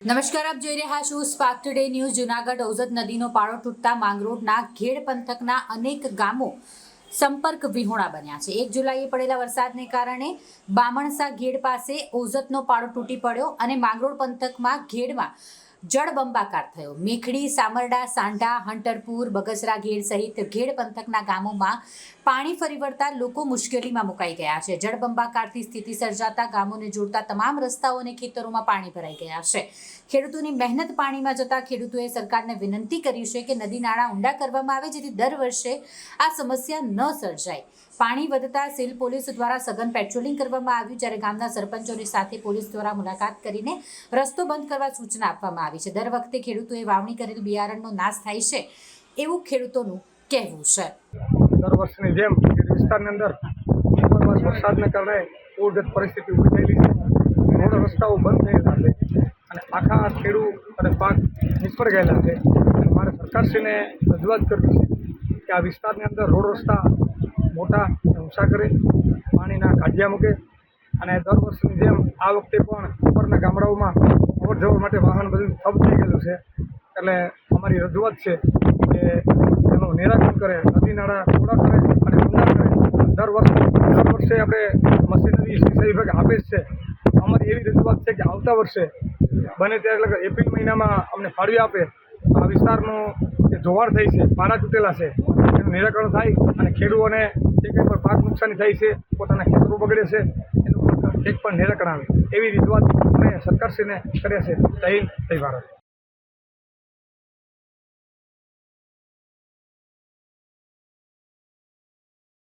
નમસ્કાર, આપ જોઈ રહ્યા છો Spark Today news Junagadh Ozat નદીનો પાળો તૂટતા માંગરોળના ઘેડ પંથકના અનેક ગામો સંપર્ક વિહોણા બન્યા છે. એક જુલાઈએ પડેલા વરસાદને કારણે બામણસા ઘેડ પાસે ઓઝતનો પાળો તૂટી પડ્યો અને માંગરોળ પંથકમાં ઘેડમાં જળબંબાકાર થયો. મેખડી, સામરડા, સાંઢા, હંટરપુર, બગસરા ઘેડ સહિત ઘેડ પંથકના ગામોમાં પાણી ફરી વળતા લોકો મુશ્કેલીમાં મુકાઈ ગયા છે. જળબંબાકારથી સ્થિતિ સર્જાતા ગામોને જોડતા તમામ રસ્તાઓ અને ખેતરોમાં પાણી ભરાઈ ગયા છે. ખેડૂતોની મહેનત પાણીમાં જતા ખેડૂતોએ સરકારને વિનંતી કરી છે કે નદી નાળા ઊંડા કરવામાં આવે, જેથી દર વર્ષે આ સમસ્યા ન સર્જાય. પાણી વધતા સેલ પોલીસ દ્વારા સઘન પેટ્રોલિંગ કરવામાં આવ્યું, જ્યારે ગામના સરપંચોની સાથે પોલીસ દ્વારા મુલાકાત કરીને રસ્તો બંધ કરવા સૂચના આપવામાં આવી છે. દર વખતે ખેડૂતોએ વાવણી કરેલ બિયારણનો નાશ થાય છે એવું ખેડૂતોનું કહેવું છે. દર વર્ષની જેમ વિસ્તારની અંદર વરસાદને કારણે પૂરગત પરિસ્થિતિ ઊભી થયેલી છે. રોડ રસ્તાઓ બંધ થયેલા છે અને આખા ખેડૂત અને પાક નિષ્ફળ ગયેલા છે. મારે સરકારશ્રીને રજૂઆત કરવી છે કે આ વિસ્તારની અંદર રોડ રસ્તા મોટા ઊંચા કરે, પાણીના કાઢિયા મૂકે અને દર વર્ષની જેમ આ વખતે પણ ઉપરના ગામડાઓમાં અવર જવર માટે વાહન બધું ઠપ થઈ ગયેલું છે. એટલે અમારી રજૂઆત છે કે એનું નિરાકરણ કરે, નદી નાળા થોડા કરે અને દર વર્ષે દર વર્ષે આપણે મશીનરી સિંચાઈ વિભાગ આપે જ છે. અમારી એવી રજૂઆત છે કે આવતા વર્ષે બને ત્યારે એપ્રિલ મહિનામાં અમને ફાળવી આપે. આ વિસ્તારનું જે ધોવાણ થઈ છે પારા તૂટેલા છે, એનું નિરાકરણ થાય અને ખેડૂતોને જે પાક નુકસાની થાય છે, પોતાના ખેતરો બગડે છે. એક પણ નિરાકરણ આવે. એવી રજૂઆત અમે સરકારશ્રીને કર્યા છે. જય હિન્દ જય ભારત.